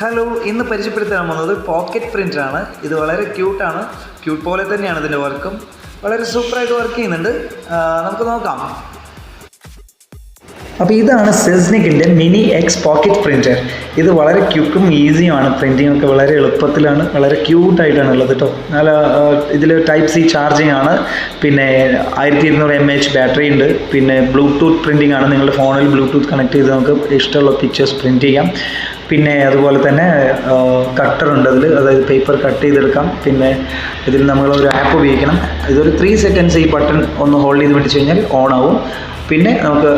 Hello ഇന്ന് പരിചയപ്പെടുത്താൻ പോകുന്നത് പോക്കറ്റ് പ്രിന്റാണ് ഇത് വളരെ ക്യൂട്ടാണ് ക്യൂട്ട് പോലെ തന്നെയാണ് ഇതിന്റെ വർക്കും. വളരെ സൂപ്പറായിട്ട് വർക്ക് ചെയ്യുന്നുണ്ട്. നമുക്ക് നോക്കാം. അപ്പോൾ ഇതാണ് സെസ്നിക്കിന്റെ മിനി എക്സ് പോക്കറ്റ് പ്രിന്റർ ഇത് വളരെ ക്യുക്കും ഈസിയുമാണ് പ്രിന്റിംഗ് ഒക്കെ വളരെ എളുപ്പത്തിലാണ്. വളരെ ക്യൂട്ടായിട്ടാണ് ഉള്ളത് കേട്ടോ നല്ല ഇതിൽ ടൈപ്പ് സി ചാർജിങ് ആണ്. പിന്നെ ആയിരത്തി ഇരുന്നൂറ് എം എച്ച് ബാറ്ററി ഉണ്ട്. പിന്നെ ബ്ലൂടൂത്ത് പ്രിന്റിംഗ് ആണ്. നിങ്ങളുടെ ഫോണിൽ ബ്ലൂടൂത്ത് കണക്ട് ചെയ്ത് നമുക്ക് ഇഷ്ടമുള്ള പിക്ചേഴ്സ് പ്രിന്റ് ചെയ്യാം. പിന്നെ അതുപോലെ തന്നെ കട്ടർ ഉണ്ട് അതിൽ അതായത് പേപ്പർ കട്ട് ചെയ്തെടുക്കാം. പിന്നെ ഇതിൽ നമ്മൾ ഒരു ആപ്പ് ഉപയോഗിക്കണം. ഇതൊരു ത്രീ സെക്കൻഡ്സ് ഈ ബട്ടൺ ഒന്ന് ഹോൾഡ് ചെയ്ത് പിടിച്ചു കഴിഞ്ഞാൽ ഓൺ ആവും. പിന്നെ നമുക്ക്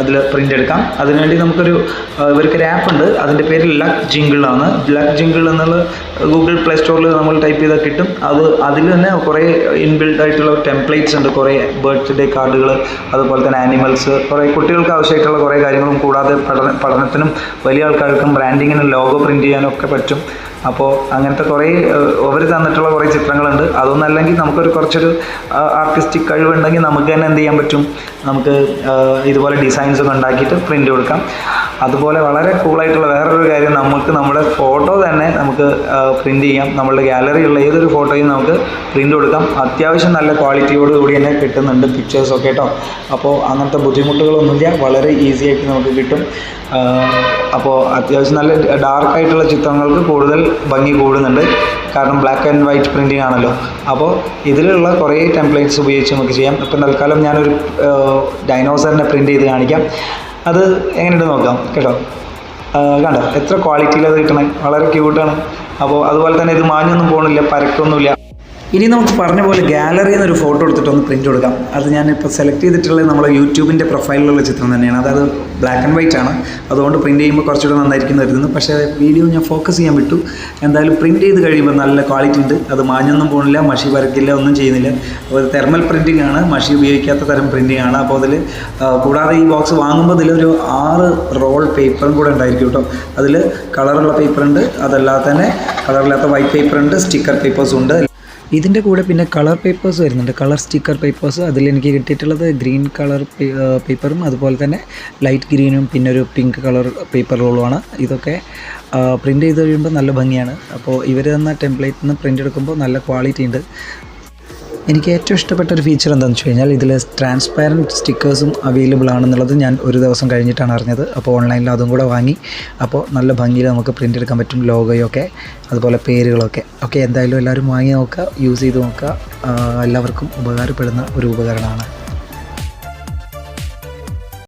അതിൽ പ്രിന്റ് എടുക്കാം. അതിനുവേണ്ടി നമുക്കൊരു ഇവർക്ക് ഇവർക്കൊരു ആപ്പ് ഉണ്ട്. അതിന്റെ പേര് ലക്ക് ജിങ്കിളാണ് ലക്ക് ജിങ്കിൾ എന്നുള്ള ഗൂഗിൾ പ്ലേ സ്റ്റോറിൽ നമ്മൾ ടൈപ്പ് ചെയ്താൽ കിട്ടും. അത് അതിൽ തന്നെ കുറേ ഇൻബിൽഡ് ആയിട്ടുള്ള ടെംപ്ലേറ്റ്സ് ഉണ്ട്. കുറേ ബർത്ത്ഡേ കാർഡുകൾ അതുപോലെ തന്നെ ആനിമൽസ് കുറേ കുട്ടികൾക്ക് ആവശ്യമായിട്ടുള്ള കുറേ കാര്യങ്ങളും കൂടാതെ പഠന പഠനത്തിനും വലിയ ആൾക്കാർക്കും ബ്രാൻഡിങ്ങിനും ലോഗോ പ്രിന്റ് ചെയ്യാനും ഒക്കെ പറ്റും. അപ്പോൾ അങ്ങനത്തെ കുറേ അവർ തന്നിട്ടുള്ള കുറേ ചിത്രങ്ങളുണ്ട്. അതൊന്നല്ലെങ്കിൽ നമുക്കൊരു കുറച്ചൊരു ആർട്ടിസ്റ്റിക് കഴിവുണ്ടെങ്കിൽ നമുക്ക് തന്നെ എന്ത് ചെയ്യാൻ പറ്റും? നമുക്ക് ഇതുപോലെ ഡിസൈൻസ് ഒക്കെ ഉണ്ടാക്കിയിട്ട് പ്രിന്റ് കൊടുക്കാം. അതുപോലെ വളരെ കൂളായിട്ടുള്ള വേറൊരു കാര്യം നമുക്ക് നമ്മുടെ ഫോട്ടോ തന്നെ നമുക്ക് പ്രിന്റ് ചെയ്യാം. നമ്മളുടെ ഗാലറിയുള്ള ഏതൊരു ഫോട്ടോയും നമുക്ക് പ്രിന്റ് കൊടുക്കാം. അത്യാവശ്യം നല്ല ക്വാളിറ്റിയോട് കൂടി തന്നെ കിട്ടുന്നുണ്ട് പിക്ചേഴ്സൊക്കെ കേട്ടോ അപ്പോൾ അങ്ങനത്തെ ബുദ്ധിമുട്ടുകളൊന്നുമില്ല. വളരെ ഈസി ആയിട്ട് നമുക്ക് കിട്ടും. അപ്പോൾ അത്യാവശ്യം നല്ല ഡാർക്കായിട്ടുള്ള ചിത്രങ്ങൾക്ക് കൂടുതൽ ഭംഗി കൂടുന്നുണ്ട്. കാരണം ബ്ലാക്ക് ആൻഡ് വൈറ്റ് പ്രിന്റിംഗ് ആണല്ലോ. അപ്പോൾ ഇതിലുള്ള കുറേ ടെംപ്ലേറ്റ്സ് ഉപയോഗിച്ച് നമുക്ക് ചെയ്യാം. ഇപ്പം തൽക്കാലം ഞാനൊരു ഡൈനോസറിനെ പ്രിന്റ് ചെയ്ത് കാണിക്കാം. അത് എങ്ങനെയുണ്ട് നോക്കാം കേട്ടോ. കണ്ട എത്ര ക്വാളിറ്റിയിലത് കിട്ടണേ. വളരെ ക്യൂട്ടാണ് അപ്പോൾ അതുപോലെ തന്നെ ഇത് മാഞ്ഞൊന്നും പോകണില്ല പരക്കൊന്നുമില്ല. ഇനി നമുക്ക് പറഞ്ഞ പോലെ ഗാലറിയിൽ നിന്ന് ഒരു ഫോട്ടോ എടുത്തിട്ട് ഒന്ന് പ്രിന്റ് കൊടുക്കാം. അത് ഞാൻ ഇപ്പോൾ സെലക്ട് ചെയ്തിട്ടുള്ളത് നമ്മളെ യൂട്യൂബിന്റെ പ്രൊഫൈലിലുള്ള ചിത്രം തന്നെയാണ്. അതായത് ബ്ലാക്ക് ആൻഡ് വൈറ്റ് ആണ്. അതുകൊണ്ട് പ്രിന്റ് ചെയ്യുമ്പോൾ കുറച്ചുകൂടെ നന്നായിരിക്കും വരുന്നത് പക്ഷേ വീഡിയോ ഞാൻ ഫോക്കസ് ചെയ്യാൻ വിട്ടു. എന്തായാലും പ്രിന്റ് ചെയ്ത് കഴിയുമ്പോൾ നല്ല ക്വാളിറ്റി ഉണ്ട്. അത് മാഞ്ഞൊന്നും പോകണില്ല മഷി വരക്കില്ല ഒന്നും ചെയ്യുന്നില്ല. അപ്പോൾ തെർമൽ പ്രിന്റിംഗ് ആണ്. മഷി ഉപയോഗിക്കാത്ത തരം പ്രിന്റിംഗ് ആണ്. അപ്പോൾ അതിൽ കൂടാതെ ഈ ബോക്സ് വാങ്ങുമ്പോൾ ഇതിലൊരു ആറ് റോൾ പേപ്പറും കൂടെ ഉണ്ടായിരിക്കും കേട്ടോ. അതിൽ കളറുള്ള പേപ്പറുണ്ട് അതല്ലാതെ തന്നെ കളറില്ലാത്ത വൈറ്റ് പേപ്പറുണ്ട് സ്റ്റിക്കർ പേപ്പേഴ്സും ഉണ്ട്. ഇതിന്റെ കൂടെ പിന്നെ കളർ പേപ്പേഴ്സ് വരുന്നുണ്ട്. കളർ സ്റ്റിക്കർ പേപ്പേഴ്സ് അതിൽ എനിക്ക് കിട്ടിയിട്ടുള്ളത് ഗ്രീൻ കളർ പേപ്പറും അതുപോലെ തന്നെ ലൈറ്റ് ഗ്രീനും പിന്നെ ഒരു പിങ്ക് കളർ പേപ്പർ റോളുമാണ്. ഇതൊക്കെ പ്രിന്റ് ചെയ്ത് കഴിയുമ്പോൾ നല്ല ഭംഗിയാണ്. അപ്പോൾ ഇവർ തന്ന ടെംപ്ലേറ്റിൽ നിന്ന് പ്രിന്റ് എടുക്കുമ്പോൾ നല്ല ക്വാളിറ്റി ഉണ്ട്. എനിക്ക് ഏറ്റവും ഇഷ്ടപ്പെട്ട ഒരു ഫീച്ചർ എന്താണെന്ന് വെച്ച് കഴിഞ്ഞാൽ ഇതിൽ ട്രാൻസ്പാരന്റ് സ്റ്റിക്കേഴ്സും അവൈലബിൾ ആണെന്നുള്ളത് ഞാൻ ഒരു ദിവസം കഴിഞ്ഞിട്ടാണ് അറിഞ്ഞത്. അപ്പോൾ ഓൺലൈനിൽ അതും കൂടെ വാങ്ങി. അപ്പോൾ നല്ല ഭംഗിയിൽ നമുക്ക് പ്രിന്റ് എടുക്കാൻ പറ്റും ലോഗോയൊക്കെ അതുപോലെ പേരുകളൊക്കെ. ഓക്കെ എന്തായാലും എല്ലാവരും വാങ്ങി നോക്കുക യൂസ് ചെയ്ത് നോക്കുക. എല്ലാവർക്കും ഉപകാരപ്പെടുന്ന ഒരു ഉപകരണമാണ്.